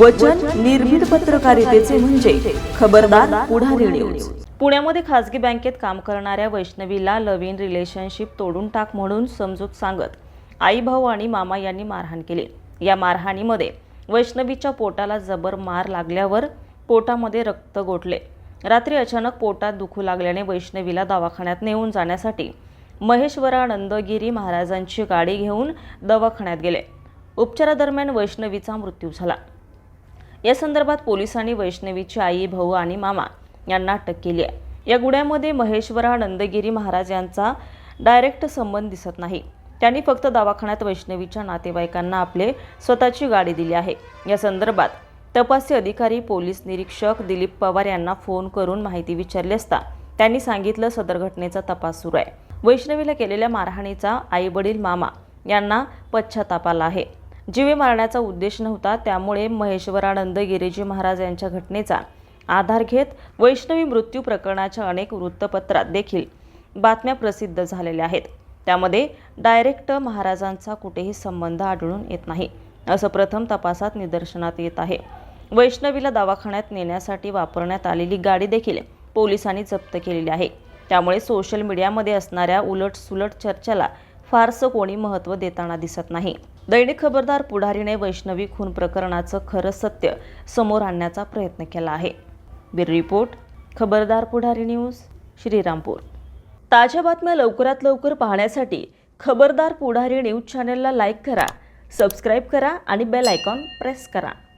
वचन निर्भीड पत्रकारितेचे म्हणजे खबरदार पुढारी न्यूज पुण्यामध्ये खासगी बँकेत काम करणाऱ्या वैष्णवीला लव्ह इन रिलेशनशिप तोडून टाक म्हणून समजूत सांगत आई भाऊ आणि मामा यांनी मारहाण केली. या मारहाणीमध्ये वैष्णवीच्या पोटाला जबर मार लागल्यावर पोटामध्ये रक्त गोठले. रात्री अचानक पोटात दुखू लागल्याने वैष्णवीला दवाखान्यात नेऊन जाण्यासाठी महेश्वरानंदगिरी महाराजांची गाडी घेऊन दवाखान्यात गेले. उपचारादरम्यान वैष्णवीचा मृत्यू झाला. या संदर्भात पोलिसांनी वैष्णवीची आई भाऊ आणि मामा यांना अटक केली आहे. या गुन्ह्यामध्ये महेश्वरानंदगिरी महाराज यांचा डायरेक्ट संबंध दिसत नाही. त्यांनी फक्त दवाखान्यात वैष्णवीच्या नातेवाईकांना आपले स्वतःची गाडी दिली आहे. या संदर्भात तपासी अधिकारी पोलीस निरीक्षक दिलीप पवार यांना फोन करून माहिती विचारली असता त्यांनी सांगितलं सदर घटनेचा तपास सुरू आहे. वैष्णवीला केलेल्या मारहाणीचा आई वडील मामा यांना पश्चाताप आला आहे. जीवे मारण्याचा उद्देश नव्हता त्यामुळे महेश्वरानंद गिरीजी महाराज यांच्या घटनेचा आधार घेत वैष्णवी मृत्यू प्रकरणाच्या अनेक वृत्तपत्रात देखील बातम्या प्रसिद्ध झालेल्या आहेत. त्यामध्ये डायरेक्ट महाराजांचा कुठेही संबंध आढळून येत नाही असं प्रथम तपासात निदर्शनात येत आहे. वैष्णवीला दवाखान्यात नेण्यासाठी वापरण्यात आलेली गाडी देखील पोलिसांनी जप्त केलेली आहे. त्यामुळे सोशल मीडियामध्ये असणाऱ्या उलटसुलट चर्चेला फारसं कोणी महत्त्व देताना दिसत नाही. दैनिक खबरदार पुढारीने वैष्णवी खून प्रकरणाचं खरं सत्य समोर आणण्याचा प्रयत्न केला आहे. बिर रिपोर्ट खबरदार पुढारी न्यूज श्रीरामपूर. ताज्या बातम्या लवकरात लवकर पाहण्यासाठी खबरदार पुढारी न्यूज चॅनलला लाईक करा सबस्क्राईब करा आणि बेल आयकॉन प्रेस करा.